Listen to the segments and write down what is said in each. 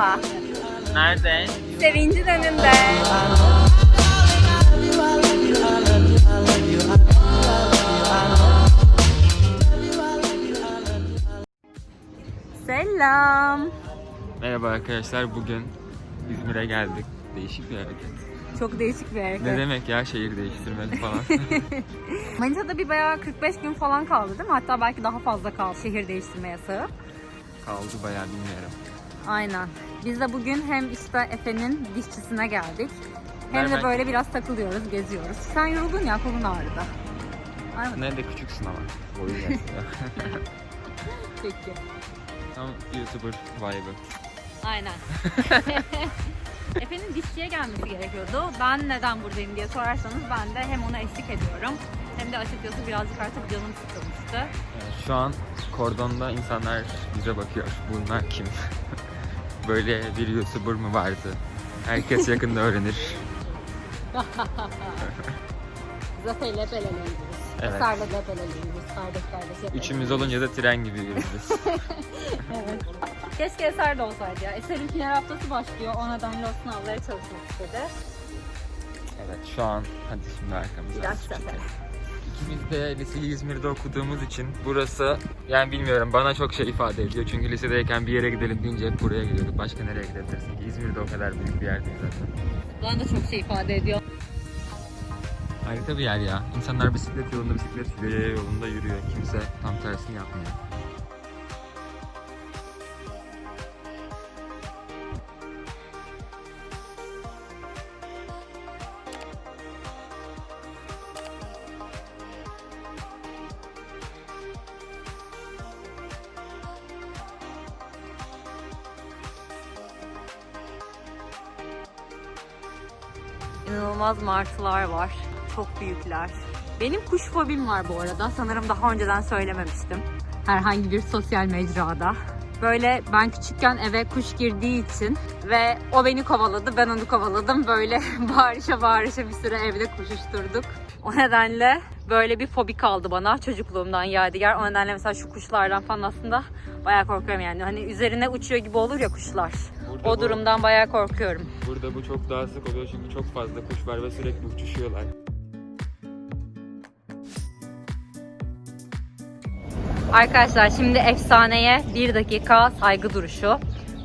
mı? Nerede? Sevincin önünde. Selam. Merhaba arkadaşlar. Bugün İzmir'e geldik. Değişik bir hareket. Çok değişik bir hareket. Ne demek ya şehir değiştirmek falan. Manisa'da bir bayağı 45 gün falan kaldı değil mi? Hatta belki daha fazla kaldı şehir değiştirme yasağı. Kaldı bayağı bilmiyorum. Aynen. Biz de bugün hem işte Efe'nin dişçisine geldik. Hem de Merhaba. böyle biraz takılıyoruz, geziyoruz. Sen yoruldun ya, kolun ağrıdı. Aynen. Nerede küçüksün ama. Boyu gelsin. Peki. Tam YouTuber vibe'ı. Aynen. Efe'nin dişçiye gelmesi gerekiyordu. Ben neden buradayım diye sorarsanız ben de hem ona eşlik ediyorum. Hem de açıkçası birazcık artık canım sıkılmıştı. Yani şu an kordonda insanlar bize bakıyor. Bunlar kim? Böyle bir YouTuber mı vardı? Herkes yakında öğrenir. Zaten lepeleliyiz. Evet. Eserle lepeleliyiz. Kardeş kardeş lepeleliyiz. Üçümüz olunca da tren gibi yürürüz. Evet. Keşke Eser de olsaydı ya. Eser'in final haftası başlıyor. O nedenle o sınavlara çalışmak istedi. evet şu an hadi şimdi arkamızdan. Biraz sefer. İkimiz de liseyi İzmir'de okuduğumuz için burası yani bilmiyorum bana çok şey ifade ediyor. Çünkü lisedeyken bir yere gidelim deyince hep buraya gidiyorduk. Başka nereye gidebilirsin ki? İzmir'de o kadar büyük bir yer değil zaten. Bana da çok şey ifade ediyor. Harika bir yer ya. İnsanlar bisiklet yolunda bisiklet sürüyor, yaya yolunda yürüyor. Kimse tam tersini yapmıyor. İnanılmaz martılar var. Çok büyükler. Benim kuş fobim var bu arada. Sanırım daha önceden söylememiştim. Herhangi bir sosyal mecrada. Böyle ben küçükken eve kuş girdiği için ve o beni kovaladı, ben onu kovaladım. Böyle bağırışa bağırışa bir süre evde koşuşturduk. O nedenle böyle bir fobi kaldı bana çocukluğumdan yadigar. O nedenle mesela şu kuşlardan falan aslında bayağı korkuyorum yani. Hani üzerine uçuyor gibi olur ya kuşlar. Burada O bu- durumdan bayağı korkuyorum. Burada bu çok daha sık oluyor çünkü çok fazla kuş var ve sürekli uçuşuyorlar. Arkadaşlar şimdi efsaneye bir dakika saygı duruşu.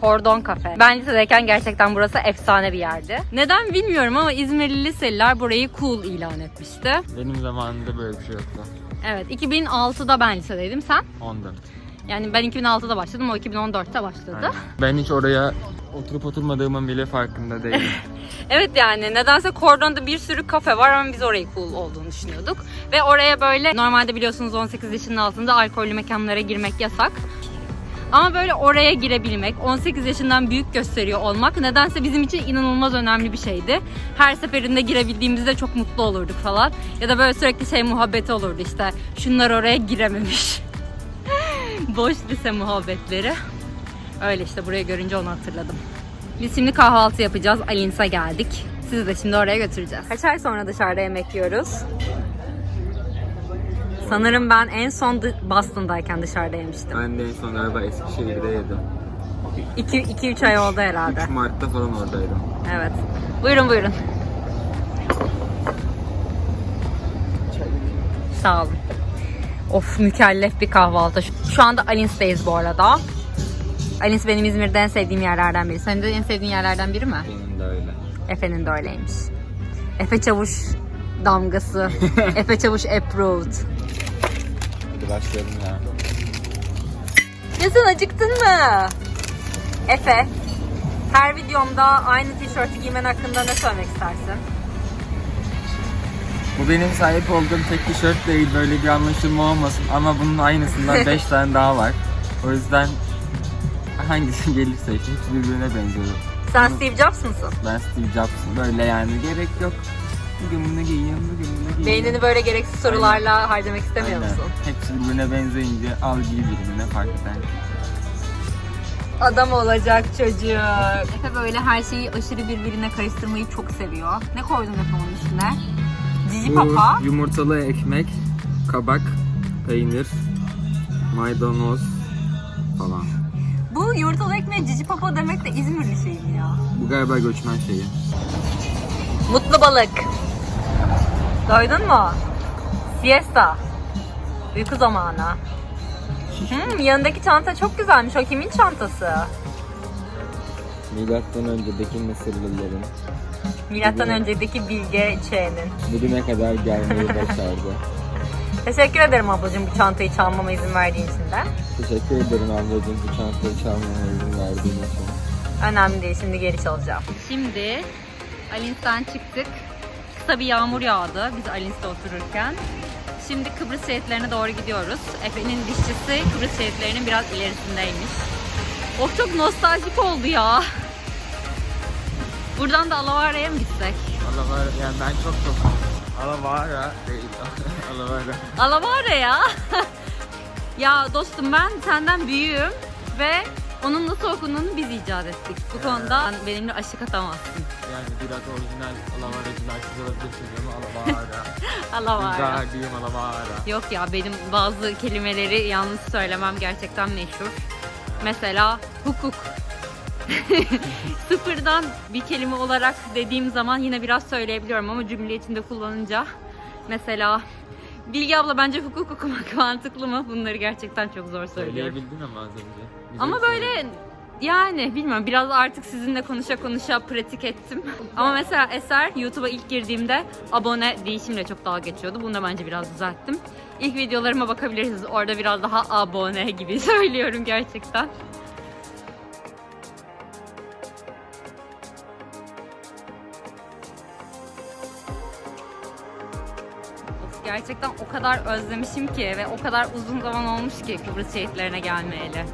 Kordon Kafe. Ben lisedeyken gerçekten burası efsane bir yerdi. Neden bilmiyorum ama İzmirli liseliler burayı cool ilan etmişti. Benim zamanımda böyle bir şey yoktu. Evet 2006'da ben lisedeydim sen. Ondan. Yani ben 2006'da başladım o 2014'te başladı. Aynen. Ben hiç oraya oturup oturmadığımın bile farkında değilim. Evet yani nedense Kordon'da bir sürü kafe var ama biz orayı cool olduğunu düşünüyorduk. Ve oraya böyle normalde biliyorsunuz 18 yaşının altında alkollü mekanlara girmek yasak. Ama böyle oraya girebilmek, 18 yaşından büyük gösteriyor olmak nedense bizim için inanılmaz önemli bir şeydi. Her seferinde girebildiğimizde çok mutlu olurduk falan. Ya da böyle sürekli şey muhabbeti olurdu işte. Şunlar oraya girememiş. Boş lise muhabbetleri. Öyle işte buraya görünce onu hatırladım. Biz şimdi kahvaltı yapacağız. Alins'a geldik. Sizi de şimdi oraya götüreceğiz. Kaç ay sonra dışarıda yemek yiyoruz? Sanırım ben en son Boston'dayken dışarıda yemiştim. ben de en son galiba Eskişehir'de yedim. 2-3 ay oldu herhalde. 3 Mart'ta falan oradaydım. Evet. Buyurun buyurun. Sağ olun. Of mükellef bir kahvaltı. Şu anda Alins'teyiz bu arada. Alins benim İzmir'de en sevdiğim yerlerden biri. Senin de en sevdiğin yerlerden biri mi? Benim de öyle. Efe'nin de öyleymiş. Efe Çavuş damgası. Efe Çavuş approved. Hadi başlayalım ya. Ya sen acıktın mı? Efe, her videomda aynı tişörtü giymen hakkında ne söylemek istersin? Bu benim sahip olduğum tek tişört değil. Böyle bir anlaşılma olmasın. Ama bunun aynısından 5 tane daha var. O yüzden hangisi gelirse hepsi birbirine benziyor. Sen Steve Jobs musun? Ben Steve Jobs'ım. Böyle yani gerek yok. Bugün bunu giyiyorum, bugün bunu giyiyorum. Beynini böyle gereksiz sorularla harcamak istemiyor Aynen. musun? Hepsi birbirine benzeyince al giy birbirine fark eder. Adam olacak çocuk. Efe böyle her şeyi aşırı birbirine karıştırmayı çok seviyor. Ne koydun Efe onun üstüne? Cici papa. yumurtalı ekmek, kabak, peynir, maydanoz falan. Bu yumurtalı ekmeğe cici papa demek de İzmirli şey mi ya? Bu galiba göçmen şeyi. Mutlu balık. Doydun mu? Siesta. Uyku zamanı. Hmm, yanındaki çanta çok güzelmiş. O kimin çantası? Milattan öncedeki Mısırlıların Milattan öncedeki Bilge Ç'nin. bugüne kadar gelmeyi başardı. Teşekkür ederim ablacığım bu çantayı çalmama izin verdiğin için de. Teşekkür ederim ablacığım bu çantayı çalmama izin verdiğin için. Önemli değil şimdi geri çalacağım. Şimdi Alins'ten çıktık. Kısa bir yağmur yağdı biz Alins'te otururken. Şimdi Kıbrıs şehitlerine doğru gidiyoruz. Efe'nin dişçisi Kıbrıs şehitlerinin biraz ilerisindeymiş. Of çok nostaljik oldu ya. Buradan da Alavara'ya mı gitsek? Alavara yani ben çok çok Alavara değil Alavara. Alavara ya. ya dostum ben senden büyüğüm ve onun nasıl okunduğunu biz icat ettik. Bu konuda benimle aşık atamazsın. Yani biraz orijinal Alavaracılar siz olabilirsiniz ama Alavara. Alavara. Güzel diyeyim Alavara. Yok ya benim bazı kelimeleri yanlış söylemem gerçekten meşhur. Mesela hukuk. Sıfırdan bir kelime olarak dediğim zaman yine biraz söyleyebiliyorum ama cümle içinde kullanınca mesela Bilge abla bence hukuk okumak mantıklı mı? Bunları gerçekten çok zor söylüyorum. Söyleyebildin ama az önce. Güzel Ama böyle yani bilmiyorum biraz artık sizinle konuşa konuşa pratik ettim. Ama mesela Eser YouTube'a ilk girdiğimde abone değişimle çok dalga geçiyordu. Bunu da bence biraz düzelttim. İlk videolarıma bakabilirsiniz. Orada biraz daha abone gibi söylüyorum gerçekten. Gerçekten o kadar özlemişim ki ve o kadar uzun zaman olmuş ki Kıbrıs şehitlerine gelmeyeli.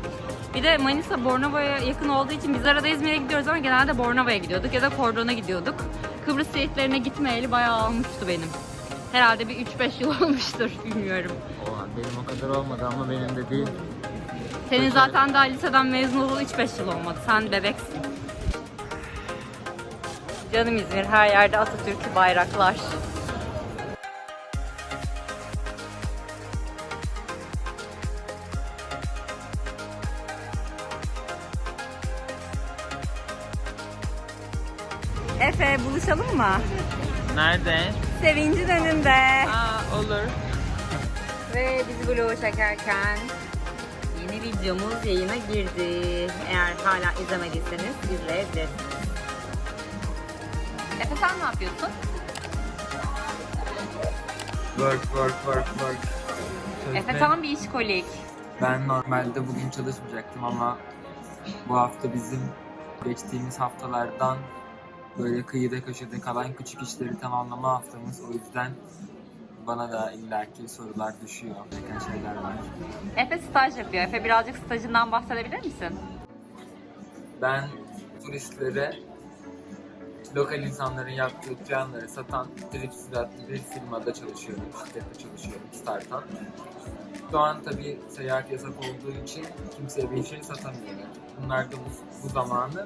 Bir de Manisa Bornova'ya yakın olduğu için biz arada İzmir'e gidiyoruz ama genelde Bornova'ya gidiyorduk ya da Kordon'a gidiyorduk. Kıbrıs şehitlerine gitmeyeli bayağı olmuştu benim. Herhalde bir 3-5 yıl olmuştur bilmiyorum. Oha, benim o kadar olmadı ama benim de değil. Senin zaten daha liseden mezun olalı hiç 5 yıl olmadı. Sen bebeksin. Canım İzmir her yerde Atatürk bayraklar. Mı? Nerede? Sevincin önünde. Aa olur. Ve biz vlogu çekerken yeni videomuz yayına girdi. Eğer hala izlemediyseniz izleyebilirsiniz. Efe sen ne yapıyorsun? Work work work work. Efe tam bir işkolik. Ben normalde bugün çalışmayacaktım ama bu hafta bizim geçtiğimiz haftalardan böyle kıyıda köşede kalan küçük işleri tamamlama haftamız. O yüzden bana da illaki sorular düşüyor. Gereken şeyler var. Efe staj yapıyor. Efe birazcık stajından bahsedebilir misin? Ben turistlere lokal insanların yaptığı planları satan Tripsiz adlı bir firmada çalışıyorum. Şirkette çalışıyorum. Startan. Şu an tabii seyahat yasak olduğu için kimseye bir şey satamıyorlar. Bunlar da bu, bu zamanı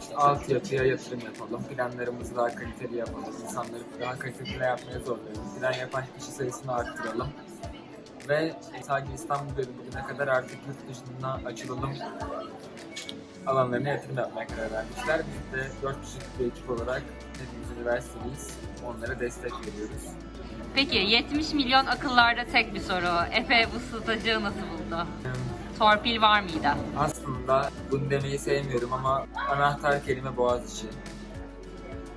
işte altyapıya yatırım yapalım, planlarımızı daha kaliteli yapalım, insanları daha kaliteli yapmaya zorlayalım, plan yapan kişi sayısını arttıralım. Ve sadece İstanbul'da bugüne kadar artık yurt dışına açılalım alanlarına yatırım yapmaya karar vermişler. Biz de 4 kişilik bir ekip olarak hepimiz üniversiteliyiz. Onlara destek veriyoruz. Peki 70 milyon akıllarda tek bir soru. Efe bu stajı nasıl buldu? Torpil var mıydı? Aslında bunu demeyi sevmiyorum ama anahtar kelime Boğaziçi.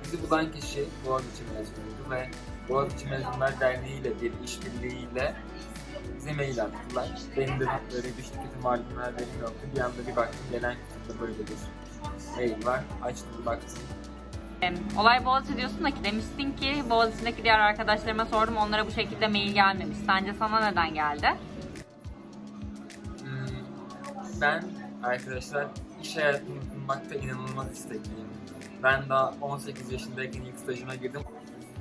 Bizi bulan kişi Boğaziçi mezunuydu ve Boğaziçi Mezunlar Derneği ile bir işbirliğiyle bize mail attılar. Benim de böyle bir şirketin varlığına haberim yoktu. Bir anda bir baktım gelen kutumda böyle bir mail var. Açtım baktım. Olay Boğaziçi diyorsun da ki demiştin ki Boğaziçi'ndeki diğer arkadaşlarıma sordum onlara bu şekilde mail gelmemiş. Sence sana neden geldi? Hmm, Ben arkadaşlar iş hayatını sunmakta inanılmaz istekliyim. Ben daha 18 yaşındayken ilk stajıma girdim.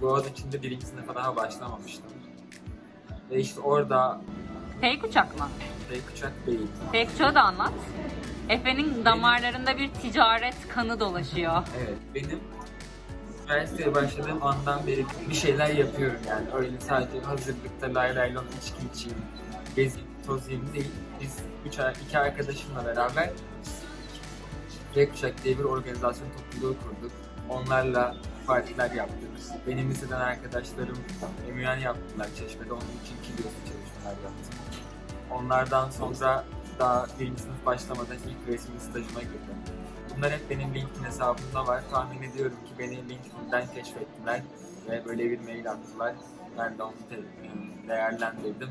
Boğaziçi'nde birinci sınıfa daha başlamamıştım. Ve işte orada Fake uçak mı? tek uçak değil. Fake uçağı da anlat. Efe'nin damarlarında bir ticaret kanı dolaşıyor. Evet benim üniversiteye başladığım andan beri bir şeyler yapıyorum yani. Öyle sadece hazırlıkta lay lay lon içki içeyim, gezip toz yemi değil. Biz üç, iki arkadaşımla beraber Red Kuşak diye bir organizasyon topluluğu kurduk. Onlarla partiler yaptık. Benim liseden arkadaşlarım emüyen yaptılar Çeşme'de. Onun için kilosu çalışmalar yaptım. Onlardan sonra daha birinci sınıf başlamadan ilk resmi stajıma girdim. Bunlar hep benim LinkedIn hesabımda var. Tahmin ediyorum ki beni LinkedIn'den keşfettiler ve böyle bir mail attılar. Ben de onu te- değerlendirdim.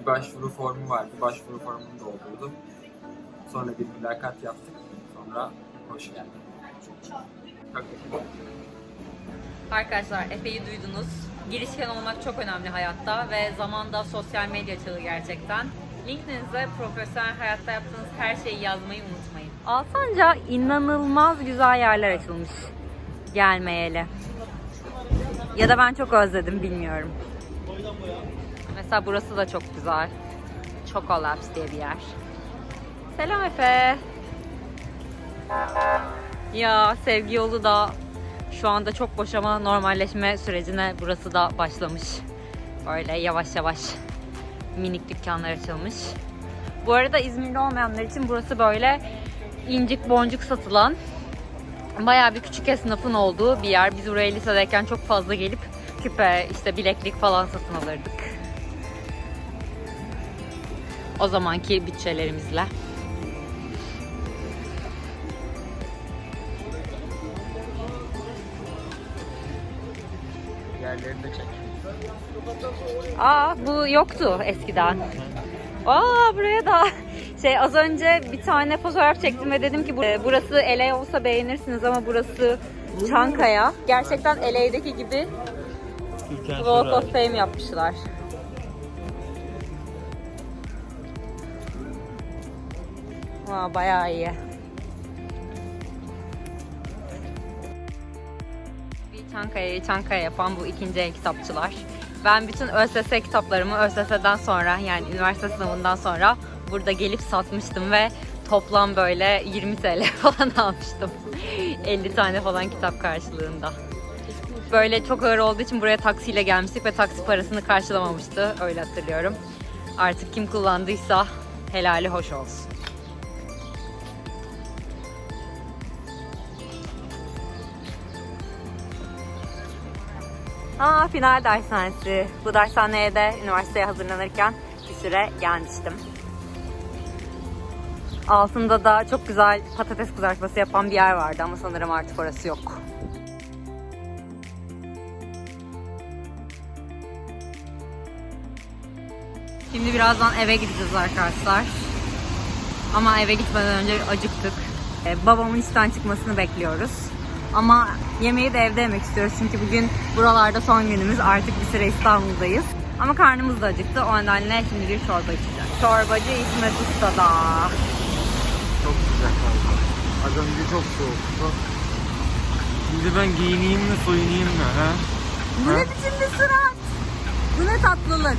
Bir başvuru formu vardı. Başvuru formunu doldurdum. Sonra bir mülakat yaptık. Sonra hoş geldin. Arkadaşlar Efe'yi duydunuz. Girişken olmak çok önemli hayatta ve zamanda sosyal medya çağı gerçekten. LinkedIn'inize profesyonel hayatta yaptığınız her şeyi yazmayı unutmayın. Alsanca inanılmaz güzel yerler açılmış gelmeyeli. Ya da ben çok özledim bilmiyorum. Mesela burası da çok güzel. Choco Labs diye bir yer. Selam Efe. Ya sevgi yolu da şu anda çok boş ama normalleşme sürecine burası da başlamış. Böyle yavaş yavaş minik dükkanlar açılmış. Bu arada İzmirli olmayanlar için burası böyle incik boncuk satılan bayağı bir küçük esnafın olduğu bir yer. Biz buraya lisedeyken çok fazla gelip küpe, işte bileklik falan satın alırdık. O zamanki bütçelerimizle. Yerlerini de çek. Aa bu yoktu eskiden. Aa buraya da şey az önce bir tane fotoğraf çektim ve dedim ki e, burası LA olsa beğenirsiniz ama burası Çankaya. Gerçekten LA'deki gibi Walk of Fame yapmışlar. Aa, bayağı iyi. Çankaya'yı Çankaya yapan bu ikinci el kitapçılar. Ben bütün ÖSS kitaplarımı ÖSS'den sonra yani üniversite sınavından sonra burada gelip satmıştım ve toplam böyle 20 TL falan almıştım. 50 tane falan kitap karşılığında. Böyle çok ağır olduğu için buraya taksiyle gelmiştik ve taksi parasını karşılamamıştı. Öyle hatırlıyorum. Artık kim kullandıysa helali hoş olsun. Aa final dershanesi. Bu dershaneye de üniversiteye hazırlanırken bir süre gelmiştim. Altında da çok güzel patates kızartması yapan bir yer vardı ama sanırım artık orası yok. Şimdi birazdan eve gideceğiz arkadaşlar. Ama eve gitmeden önce acıktık. Ee, babamın işten çıkmasını bekliyoruz. Ama yemeği de evde yemek istiyoruz çünkü bugün buralarda son günümüz. Artık bir süre İstanbul'dayız. Ama karnımız da acıktı. O nedenle şimdi bir çorba içeceğiz. Çorbacı İsmet Usta'da. Çok sıcak oldu. Az önce çok soğuktu. Şimdi ben giyineyim mi soyunayım mı ha? Bu ne biçim bir surat? Bu ne tatlılık?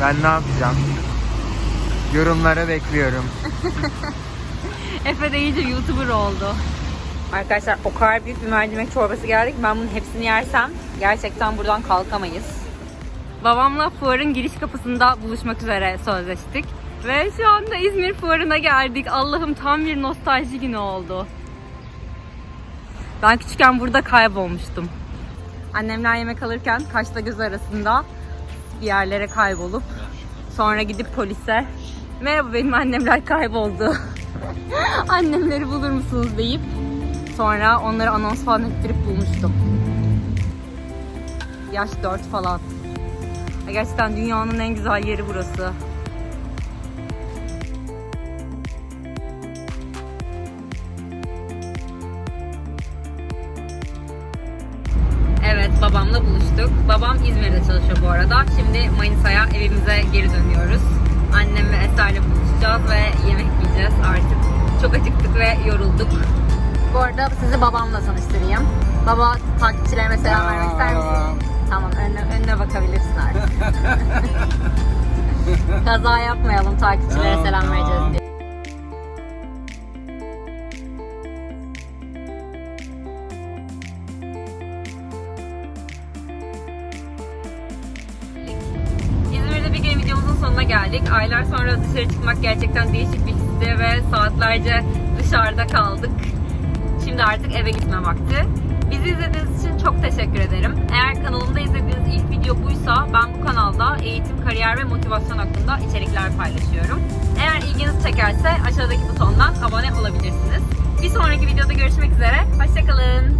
Ben ne yapacağım? Yorumlara bekliyorum. Efe de iyice YouTuber oldu. Arkadaşlar o kadar büyük bir mercimek çorbası geldik. Ben bunun hepsini yersem gerçekten buradan kalkamayız. Babamla fuarın giriş kapısında buluşmak üzere sözleştik. Ve şu anda İzmir fuarına geldik. Allah'ım tam bir nostalji günü oldu. Ben küçükken burada kaybolmuştum. Annemler yemek alırken kaşla göz arasında bir yerlere kaybolup sonra gidip polise merhaba benim annemler kayboldu. Annemleri bulur musunuz deyip sonra onları anons falan ettirip bulmuştum. Yaş 4 falan. Gerçekten dünyanın en güzel yeri burası. Evet babamla buluştuk. Babam İzmir'de çalışıyor bu arada. Şimdi Manisa'ya evimize geri dönüyoruz. Annem ve Eser'le buluşacağız ve yemek yiyeceğiz artık. Çok acıktık ve yorulduk. Bu arada sizi babamla tanıştırayım. Baba takipçilerime selam vermek ister misin? Tamam önüne, önüne bakabilirsin artık. Kaza yapmayalım takipçilere selam vereceğiz diye. Sonuna geldik. aylar sonra dışarı çıkmak gerçekten değişik bir histi ve saatlerce dışarıda kaldık. Şimdi artık eve gitme vakti. Bizi izlediğiniz için çok teşekkür ederim. Eğer kanalımda izlediğiniz ilk video buysa ben bu kanalda eğitim, kariyer ve motivasyon hakkında içerikler paylaşıyorum. Eğer ilginizi çekerse aşağıdaki butondan abone olabilirsiniz. Bir sonraki videoda görüşmek üzere. Hoşçakalın.